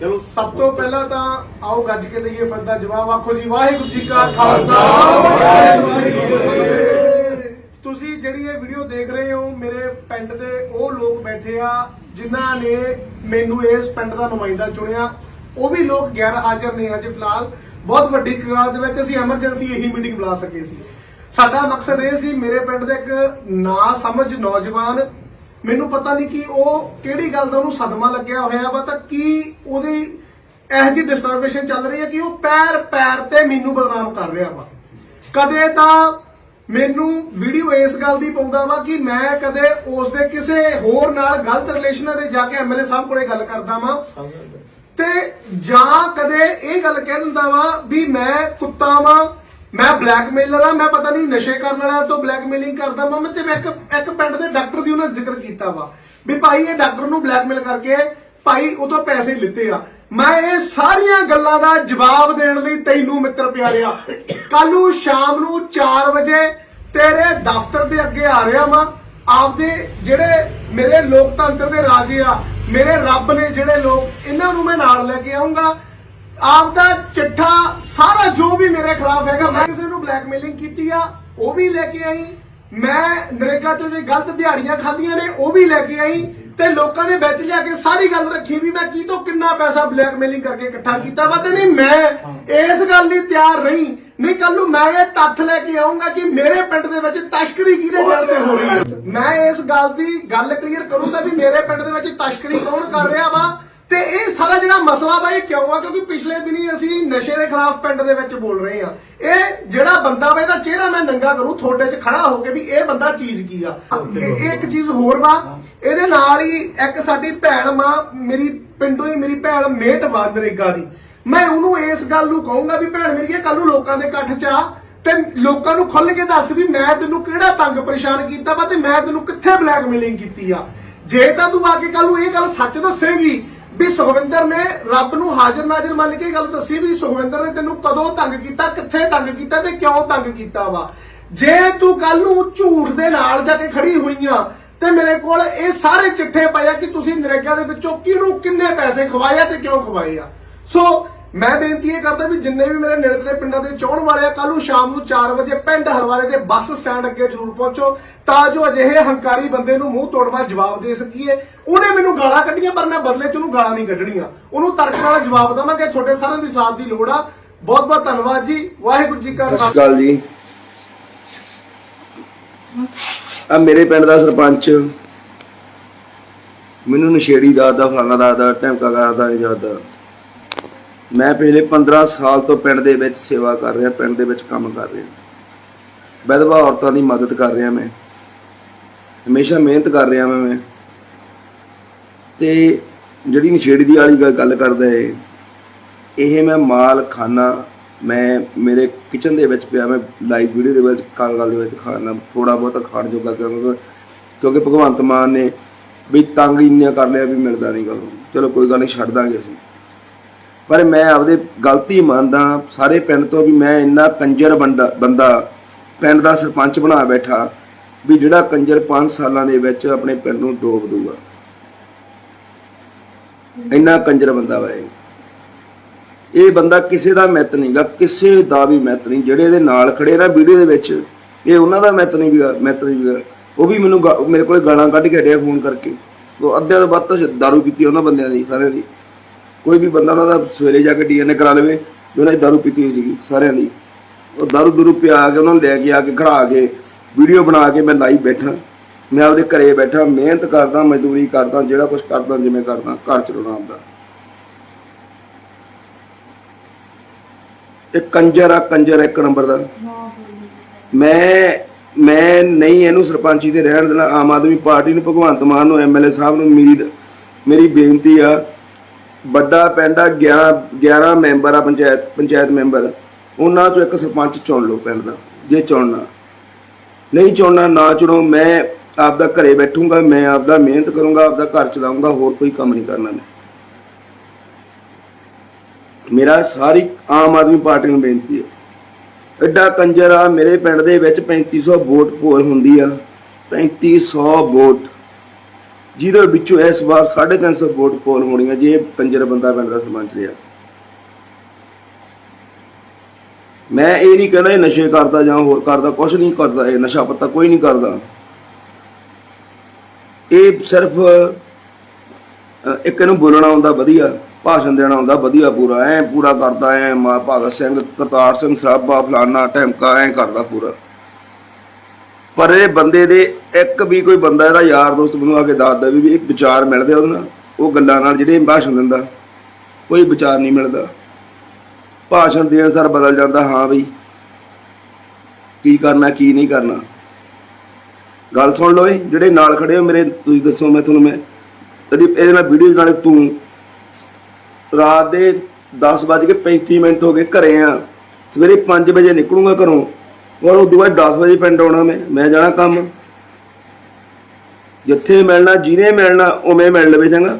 ਚਲੋ ਸਭ ਤੋਂ ਪਹਿਲਾਂ ਤਾਂ ਆਓ ਗੱਜ ਕੇ ਦਈਏ ਫਰਦਾ ਜਵਾਬ। ਆਖੋ ਜੀ ਵਾਹਿਗੁਰੂ ਜੀ ਕਾ ਖਾਲਸਾ। ਵਾਹਿਗੁਰੂ ਜੀ ਕੀ ਫਤਿਹ। ਤੁਸੀਂ ਜਿਹੜੀ ਇਹ ਵੀਡੀਓ ਦੇਖ ਰਹੇ ਹੋ ਮੇਰੇ ਪਿੰਡ ਦੇ ਉਹ ਲੋਕ ਬੈਠੇ ਆ ਜਿਨ੍ਹਾਂ ਨੇ ਮੈਨੂੰ ਇਸ ਪਿੰਡ ਦਾ ਨੁਮਾਇੰਦਾ ਚੁਣਿਆ। ਉਹ ਵੀ ਲੋਕ ਗੈਰ ਹਾਜ਼ਰ ਨੇ ਅੱਜ ਫਿਲਹਾਲ। ਬਹੁਤ ਵੱਡੀ ਕਗਾਰ ਦੇ ਵਿੱਚ ਅਸੀਂ ਐਮਰਜੈਂਸੀ ਇਹੀ ਮੀਟਿੰਗ ਬੁਲਾ ਸਕੇ ਸੀ। ਸਾਡਾ ਮਕਸਦ ਇਹ ਸੀ ਮੇਰੇ ਪਿੰਡ ਦੇ ਇੱਕ ਨਾ ਸਮਝ ਨੌਜਵਾਨ ਮੈਨੂੰ ਪਤਾ ਨਹੀਂ ਕਿ ਉਹ ਕਿਹੜੀ ਗੱਲ ਦਾ ਉਹਨੂੰ ਸਦਮਾ ਲੱਗਿਆ ਹੋਇਆ ਵਾ ਤਾਂ ਕੀ ਉਹਦੀ ਇਹ ਜੀ ਡਿਸਟਰਬੇਸ਼ਨ ਚੱਲ ਰਹੀ ਹੈ ਕਿ ਉਹ ਪੈਰ ਪੈਰ ਤੇ ਮੈਨੂੰ ਬਦਨਾਮ ਕਰ ਰਿਹਾ ਵਾ। ਕਦੇ ਤਾਂ ਮੈਨੂੰ ਵੀਡੀਓ ਇਸ ਗੱਲ ਦੀ ਪਾਉਂਦਾ ਵਾ ਕਿ ਮੈਂ ਕਦੇ ਉਸ ਦੇ ਕਿਸੇ ਹੋਰ ਨਾਲ ਗਲਤ ਰਿਲੇਸ਼ਨਾਂ ਦੇ ਜਾ ਕੇ ਐਮਐਲਏ ਸਾਹਿਬ ਕੋਲੇ ਗੱਲ ਕਰਦਾ ਵਾਂ। ਤੇ ਜਾਂ ਕਦੇ ਇਹ ਗੱਲ ਕਹਿ ਦਿੰਦਾ ਵਾ ਵੀ ਮੈਂ ਕੁੱਤਾ ਵਾਂ ਮੈਂ ਬਲੈਕਮੇਲਰ ਆ, ਮੈਂ ਪਤਾ ਨਹੀਂ ਨਸ਼ੇ ਕਰਨ ਵਾਲਾ ਤੋਂ ਬਲੈਕਮੇਲਿੰਗ ਕਰਦਾ ਮੈਂ ਤੇ ਮੈਂ ਇੱਕ ਇੱਕ ਪਿੰਡ ਦੇ ਡਾਕਟਰ ਦੀ ਉਹਨਾਂ ਜ਼ਿਕਰ ਕੀਤਾ ਵਾ ਵੀ ਭਾਈ ਇਹ ਡਾਕਟਰ ਨੂੰ ਬਲੈਕਮੇਲ ਕਰਕੇ ਭਾਈ ਉਹ ਤੋਂ ਪੈਸੇ ਲਿੱਤੇ ਆ। ਮੈਂ ਇਹ ਸਾਰੀਆਂ ਗੱਲਾਂ ਦਾ ਜਵਾਬ ਦੇਣ ਲਈ ਤੈਨੂੰ ਮਿੱਤਰ ਪਿਆਰਿਆ। ਕੱਲ ਨੂੰ ਸ਼ਾਮ ਨੂੰ 4 ਵਜੇ ਤੇਰੇ ਦਫ਼ਤਰ ਦੇ ਅੱਗੇ ਆ ਰਿਹਾ ਵਾਂ। ਆਪਦੇ ਜਿਹੜੇ ਮੇਰੇ ਲੋਕਤੰਤਰ ਦੇ ਰਾਜੇ ਆ, ਮੇਰੇ ਰੱਬ ਨੇ ਜਿਹੜੇ ਲੋਕ, ਇਹਨਾਂ ਨੂੰ ਮੈਂ ਨਾਲ ਲੈ ਕੇ ਆਉਂਗਾ ਆਪਦਾ ਚਿੱਠਾ ਮੇਰੇ ਖਿਲਾਫ ਹੈਗਾ। ਮੈਂ ਕਿਸੇ ਨੂੰ ਬਲੈਕਮੇਲਿੰਗ ਕੀਤੀ ਆ ਉਹ ਵੀ ਲੈ ਕੇ ਆਈ। ਮੈਂ ਨਰੇਗਾ ਤੋਂ ਜੇ ਗਲਤ ਦਿਹਾੜੀਆਂ ਖਾਧੀਆਂ ਨੇ ਉਹ ਵੀ ਲੈ ਕੇ ਆਈ। ਤੇ ਲੋਕਾਂ ਦੇ ਵਿੱਚ ਲਿਆ ਕੇ ਸਾਰੀ ਗੱਲ ਰੱਖੀ ਵੀ ਮੈਂ ਕੀ ਤੋਂ ਕਿੰਨਾ ਪੈਸਾ ਬਲੈਕਮੇਲਿੰਗ ਕਰਕੇ ਇਕੱਠਾ ਕੀਤਾ ਵਾ। ਤੇ ਨਹੀਂ ਮੈਂ ਇਸ ਗੱਲ ਲਈ ਤਿਆਰ ਨਹੀਂ। ਨਹੀਂ ਕੱਲ ਨੂੰ ਮੈਂ ਇਹ ਤੱਥ ਲੈ ਕੇ ਆਉਂਗਾ ਕਿ ਮੇਰੇ ਪਿੰਡ ਦੇ ਵਿੱਚ ਤਸ਼ਕਰੀ ਕਿਹਦੇ ਗੱਲ ਤੇ ਹੋ ਰਹੀ ਹੈ। ਮੈਂ ਇਸ ਗੱਲ ਦੀ ਗੱਲ ਕਲੀਅਰ ਕਰੂੰਗਾ ਵੀ ਮੇਰੇ ਪਿੰਡ ਦੇ ਵਿੱਚ ਤਸ਼ਕਰੀ ਕੌਣ ਕਰ ਰਿਹਾ ਵਾ। ਤੇ ਇਹ ਸਾਰਾ ਜਿਹੜਾ ਮਸਲਾ ਇਹ ਕਿਉਂ ਆ? ਕਿਉਂਕਿ ਪਿਛਲੇ ਦਿਨੀ ਅਸੀਂ ਨਸ਼ੇ ਦੇ ਖਿਲਾਫ ਪਿੰਡ ਦੇ ਵਿੱਚ ਬੋਲ ਰਹੇ ਆ ਇਹ ਜਿਹੜਾ ਬੰਦਾ ਵਾ ਇਹਦਾ ਚਿਹਰਾ ਮੈਂ ਨੰਗਾ ਕਰੂੰ ਤੁਹਾਡੇ 'ਚ ਖੜਾ ਹੋ ਕੇ ਵੀ ਇਹ ਬੰਦਾ ਚੀਜ਼ ਕੀ ਆ? ਇਹ ਇੱਕ ਚੀਜ਼ ਹੋਰ ਵਾ ਇਹਦੇ ਨਾਲ ਹੀ ਇੱਕ ਸਾਡੀ ਭੈਣ ਮਾਂ ਮੇਰੀ ਪਿੰਡੋਂ ਹੀ ਮੇਰੀ ਭੈਣ ਮੇਟ ਵਾ ਨਰੇਗਾ ਦੀ। ਮੈਂ ਉਹਨੂੰ ਇਸ ਗੱਲ ਨੂੰ ਕਹੂੰਗਾ ਵੀ ਭੈਣ ਮੇਰੀ ਇਹ ਕੱਲ ਨੂੰ ਲੋਕਾਂ ਦੇ ਇਕੱਠ 'ਚ ਆ ਤੇ ਲੋਕਾਂ ਨੂੰ ਖੁੱਲ ਕੇ ਦੱਸ ਵੀ ਮੈਂ ਤੈਨੂੰ ਕਿਹੜਾ ਤੰਗ ਪਰੇਸ਼ਾਨ ਕੀਤਾ ਵਾ ਤੇ ਮੈਂ ਤੈਨੂੰ ਕਿੱਥੇ ਬਲੈਕਮੇਲਿੰਗ ਕੀਤੀ ਆ? ਜੇ ਤਾਂ ਤੂੰ ਆ ਕੇ ਕੱਲ ਨੂੰ ਇਹ ਗੱਲ ਸੱਚ ਦੱਸੇਗੀ ਵੀ ਸੁਖਵਿੰਦਰ ਨੇ ਰੱਬ ਨੂੰ ਹਾਜ਼ਰ ਨਾਜ਼ਰ ਮੰਨ ਕੇ ਗੱਲ ਦੱਸੀ ਵੀ ਸੁਖਵਿੰਦਰ ਨੇ ਤੈਨੂੰ ਕਦੋਂ ਤੰਗ ਕੀਤਾ, ਕਿੱਥੇ ਤੰਗ ਕੀਤਾ ਤੇ ਕਿਉਂ ਤੰਗ ਕੀਤਾ ਵਾ। ਜੇ ਤੂੰ ਕੱਲ ਨੂੰ ਝੂਠ ਦੇ ਨਾਲ ਜਾ ਕੇ ਖੜੀ ਹੋਈਆਂ ਤੇ ਮੇਰੇ ਕੋਲ ਇਹ ਸਾਰੇ ਚਿੱਠੇ ਪਏ ਆ ਕਿ ਤੁਸੀਂ ਨਰੇਗਾ ਦੇ ਵਿੱਚੋਂ ਕਿਹਨੂੰ ਕਿੰਨੇ ਪੈਸੇ ਖਵਾਏ ਆ ਤੇ ਕਿਉਂ ਖਵਾਏ ਆ। ਸੋ ਮੈਂ ਬੇਨਤੀ ਇਹ ਕਰਦਾ ਵੀ ਜਿੰਨੇ ਵੀ ਮੇਰੇ ਨੇੜਲੇ ਪਿੰਡਾਂ ਦੇ ਚਾਹਣ ਵਾਲੇ ਆ ਕੱਲ ਨੂੰ ਸ਼ਾਮ ਨੂੰ 4 ਵਜੇ ਪਿੰਡ ਹਰਵਾਰੇ ਦੇ ਬੱਸ ਸਟੈਂਡ ਅੱਗੇ ਜ਼ਰੂਰ ਪਹੁੰਚੋ ਤਾਂ ਜੋ ਅਜਿਹੇ ਹੰਕਾਰੀ ਬੰਦੇ ਨੂੰ ਮੂੰਹ ਤੋੜਵਾ ਜਵਾਬ ਦੇ ਸਕੀਏ। ਉਹਨੇ ਮੈਨੂੰ ਗਾਲਾਂ ਕੱਢੀਆਂ ਪਰ ਮੈਂ ਬਦਲੇ ਚ ਉਹਨੂੰ ਗਾਲਾਂ ਨਹੀਂ ਕੱਢਣੀਆਂ। ਉਹਨੂੰ ਤਰਕ ਨਾਲ ਜਵਾਬ ਦਵਾਂਗੇ ਤੁਹਾਡੇ ਸਾਰਿਆਂ ਦੀ ਸਾਥ ਦੀ ਲੋੜ ਆ। ਬਹੁਤ ਬਹੁਤ ਧੰਨਵਾਦ ਜੀ। ਵਾਹਿਗੁਰੂ ਜੀ ਕਾ ਸਤਿ ਸ਼੍ਰੀ ਖਾਲਸਾ। ਅਕਾਲ ਜੀ। ਆ ਮੇਰੇ ਪਿੰਡ ਦਾ ਸਰਪੰਚ ਮੈਨੂੰ ਨਸ਼ੇੜੀ ਦਾ ਦਾ ਫਲਾਣਾ ਦਾ ਦਾ ਟੈਂਕਾ ਕਰਦਾ ਜਾਂਦਾ ਮੈਂ ਪਿਛਲੇ 15 ਸਾਲ ਤੋਂ ਪਿੰਡ ਦੇ ਵਿੱਚ ਸੇਵਾ ਕਰ ਰਿਹਾ, ਪਿੰਡ ਦੇ ਵਿੱਚ ਕੰਮ ਕਰ ਰਿਹਾ। ਵਿਧਵਾ ਔਰਤਾਂ ਦੀ ਮਦਦ ਕਰ ਰਿਹਾ ਮੈਂ। ਹਮੇਸ਼ਾ ਮਿਹਨਤ ਕਰ ਰਿਹਾ ਮੈਂ ਮੈਂ। ਤੇ ਜਿਹੜੀ ਨਸ਼ੇੜੀ ਦੀ ਵਾਲੀ ਗੱਲ- ਕਰਦਾ ਏ, ਇਹ ਮੈਂ ਮਾਲ ਖਾਣਾ ਮੈਂ ਮੇਰੇ ਕਿਚਨ ਦੇ ਵਿੱਚ ਪਿਆ, ਮੈਂ ਲਾਈਵ ਵੀਡੀਓ ਦੇ ਵਿੱਚ ਕਾਲ ਕਾਲ ਦੇ ਵਿੱਚ ਖਾਣਾ ਥੋੜਾ ਬਹੁਤਾ ਖਾਣ ਜੋਗਾ ਕਿਉਂਕਿ ਕਿਉਂਕਿ ਭਗਵੰਤ ਮਾਨ ਨੇ ਵੀ ਤੰਗ ਇੰਨਾ ਕਰ ਲਿਆ ਵੀ ਮਿਲਦਾ ਨਹੀਂ ਗਾ ਚਲੋ ਕੋਈ ਗੱਲ ਨਹੀਂ ਛੱਡ ਦਾਂਗੇ ਅਸੀਂ। ਪਰ ਮੈਂ ਆਪਦੇ ਗਲਤੀ ਮੰਨਦਾ ਸਾਰੇ ਪਿੰਡ ਤੋਂ ਵੀ ਮੈਂ ਇੰਨਾ ਕੰਜਰ ਬੰਦਾ ਬੰਦਾ ਪਿੰਡ ਦਾ ਸਰਪੰਚ ਬਣਾ ਬੈਠਾ ਵੀ ਜਿਹੜਾ ਕੰਜਰ 5 ਸਾਲਾਂ ਦੇ ਵਿੱਚ ਆਪਣੇ ਪਿੰਡ ਨੂੰ ਡੋਬ ਦੂਗਾ ਇੰਨਾ ਕੰਜਰ ਬੰਦਾ ਵਾ ਇਹ। ਇਹ ਬੰਦਾ ਕਿਸੇ ਦਾ ਮਿੱਤ ਨਹੀਂਗਾ ਕਿਸੇ ਦਾ ਵੀ ਮਿੱਤ ਨਹੀਂ। ਜਿਹੜੇ ਇਹਦੇ ਨਾਲ ਖੜੇ ਨਾ ਵੀਡੀਓ ਦੇ ਵਿੱਚ, ਇਹ ਉਹਨਾਂ ਦਾ ਮਿੱਤ ਨਹੀਂ ਵੀਗਾ ਮਿੱਤ ਨਹੀਂ ਵੀਗਾ ਉਹ ਵੀ ਮੈਨੂੰ ਗਾ- ਮੇਰੇ ਕੋਲੇ ਗਾਲਾਂ ਕੱਢ ਕੇ ਹਟਿਆ ਫੋਨ ਕਰਕੇ। ਉਹ ਅੱਧਿਆਂ ਤੋਂ ਵੱਧ ਤਾਂ ਦਾਰੂ ਪੀਤੀ ਉਹਨਾਂ ਬੰਦਿਆਂ ਦੀ, ਸਾਰਿਆਂ ਦੀ। ਕੋਈ ਵੀ ਬੰਦਾ ਉਹਨਾਂ ਦਾ ਸਵੇਰੇ ਜਾ ਕੇ ਡੀਐਨਏ ਕਰਾ ਲਵੇ, ਵੀ ਉਹਨਾਂ ਦੀ ਦਾਰੂ ਪੀਤੀ ਹੋਈ ਸੀਗੀ, ਸਾਰਿਆਂ ਦੀ। ਉਹ ਦਾਰੂ ਦੂਰੂ ਪਿਆ ਕੇ ਉਹਨਾਂ ਨੂੰ ਲੈ ਕੇ ਆ ਕੇ ਖੜਾ ਕੇ ਵੀਡੀਓ ਬਣਾ ਕੇ ਮੈਂ ਲਾਈਵ ਬੈਠਾ। ਮੈਂ ਆਪਦੇ ਘਰੇ ਬੈਠਾ, ਮਿਹਨਤ ਕਰਦਾ, ਮਜ਼ਦੂਰੀ ਕਰਦਾ, ਜਿਹੜਾ ਕੁਝ ਕਰਦਾ, ਜਿਵੇਂ ਕਰਦਾ, ਘਰ ਚਲਾਉਣਾ ਆਪਦਾ ਇਹ ਕੰਜਰ ਆ, ਕੰਜਰ ਇੱਕ ਨੰਬਰ ਦਾ। ਮੈਂ ਮੈਂ ਨਹੀਂ ਇਹਨੂੰ ਸਰਪੰਚੀ ਤੇ ਰਹਿਣ ਦੇਣਾ, ਆਮ ਆਦਮੀ ਪਾਰਟੀ ਨੂੰ, ਭਗਵੰਤ ਮਾਨ ਨੂੰ ਐਮਐਲਏ ਸਾਹਿਬ ਨੂੰ ਉਮੀਦ। ਮੇਰੀ ਬੇਨਤੀ ਆ ਵੱਡਾ ਪਿੰਡ ਆ 11 11 ਮੈਂਬਰ ਆ ਪੰਚਾਇਤ ਪੰਚਾਇਤ ਮੈਂਬਰ। ਉਹਨਾਂ ਚੋਂ ਇੱਕ ਸਰਪੰਚ ਚੁਣ ਲਓ ਪਿੰਡ ਦਾ, ਜੇ ਚੁਣਨਾ। ਨਹੀਂ ਚੁਣਨਾ, ਨਾ ਚੁਣੋ, ਮੈਂ ਆਪਦਾ ਘਰੇ ਬੈਠੂੰਗਾ, ਮੈਂ ਆਪਦਾ ਮਿਹਨਤ ਕਰੂੰਗਾ, ਆਪਦਾ ਘਰ ਚਲਾਉਂਗਾ ਹੋਰ ਕੋਈ ਕੰਮ ਨਹੀਂ ਕਰਨਾ ਮੈਂ। ਮੇਰਾ ਸਾਰੀ ਆਮ ਆਦਮੀ ਪਾਰਟੀ ਨੂੰ ਬੇਨਤੀ ਹੈ। ਐਡਾ ਕੰਜਰ ਆ, ਮੇਰੇ ਪਿੰਡ ਦੇ ਵਿੱਚ 3500 ਵੋਟ ਪੋਲ ਹੁੰਦੀ ਆ 3500 ਵੋਟ। ਜਿਹਦੇ ਵਿੱਚੋਂ ਇਸ ਵਾਰ 350 ਵੋਟ ਪੋਲ ਹੋਣੀਆਂ ਜੇ ਇਹ ਕੰਜਰ ਬੰਦਾ ਪਿੰਡ ਦਾ ਸਰਪੰਚ ਰਿਹਾ। ਮੈਂ ਇਹ ਨਹੀਂ ਕਹਿੰਦਾ ਇਹ ਨਸ਼ੇ ਕਰਦਾ ਜਾਂ ਹੋਰ ਕਰਦਾ ਕੁਝ ਨਹੀਂ ਕਰਦਾ ਇਹ ਨਸ਼ਾ ਪੱਤਾ ਕੋਈ ਨਹੀਂ ਕਰਦਾ। ਇਹ ਸਿਰਫ ਅ, ਇੱਕ ਇਹਨੂੰ ਬੋਲਣਾ ਆਉਂਦਾ ਵਧੀਆ ਭਾਸ਼ਣ ਦੇਣਾ ਆਉਂਦਾ ਵਧੀਆ ਪੂਰਾ ਐ ਪੂਰਾ ਕਰਦਾ ਐ ਮਾ ਭਗਤ ਸਿੰਘ ਕਰਤਾਰ ਸਿੰਘ ਸਰਾਭਾ ਫਲਾਨਾ ਟੈਮਕਾ ਐ ਕਰਦਾ ਪੂਰਾ। ਪਰ ਇਹ ਬੰਦੇ ਦੇ ਇੱਕ ਵੀ ਕੋਈ ਬੰਦਾ ਇਹਦਾ ਯਾਰ ਦੋਸਤ ਮੈਨੂੰ ਆ ਕੇ ਦੱਸਦਾ ਵੀ ਵੀ ਇੱਕ ਵਿਚਾਰ ਮਿਲਦੇ ਉਹਦੇ ਨਾਲ, ਉਹ ਗੱਲਾਂ ਨਾਲ ਜਿਹੜੇ ਭਾਸ਼ਣ ਦਿੰਦਾ, ਕੋਈ ਵਿਚਾਰ ਨਹੀਂ ਮਿਲਦਾ। ਭਾਸ਼ਣ ਦੇਣ ਸਰ ਬਦਲ ਜਾਂਦਾ, ਹਾਂ ਬਈ, ਕੀ ਕਰਨਾ, ਕੀ ਨਹੀਂ ਕਰਨਾ। ਗੱਲ ਸੁਣ ਲਓ ਜਿਹੜੇ ਨਾਲ ਖੜੇ ਹੋ ਮੇਰੇ, ਤੁਸੀਂ ਦੱਸੋ ਮੈਂ ਤੁਹਾਨੂੰ ਮੈਂ, ਇਹਦੀ, ਇਹਦੇ ਨਾਲ ਵੀਡੀਓ ਨਾਲੇ ਤੂੰ ਰਾਤ ਦੇ 10:35 ਮਿੰਟ ਹੋ ਗਏ ਘਰੇ ਆ, ਸਵੇਰੇ 5 ਵਜੇ ਨਿਕਲੂੰਗਾ ਘਰੋਂ ਔਰ ਤੋਂ ਬਾਅਦ 10 ਵਜੇ ਪਿੰਡ ਆਉਣਾ ਮੈਂ ਮੈਂ ਜਾਣਾ ਕੰਮ। ਜਿੱਥੇ ਮਿਲਣਾ, ਜਿਹਨੇ ਮਿਲਣਾ, ਉਵੇਂ ਮਿਲ ਲਵੇ ਚੰਗਾ।